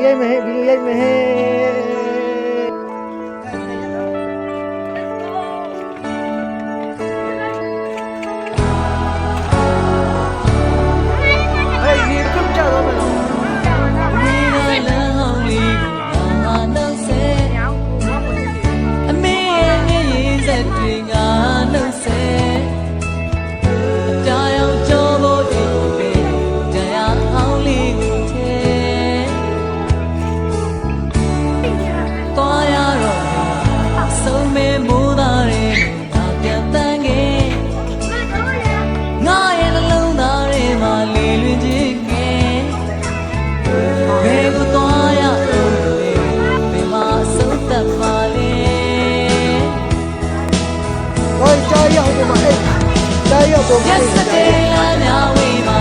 Bibigay mo, bibigay mo. Yesterday I'm now in my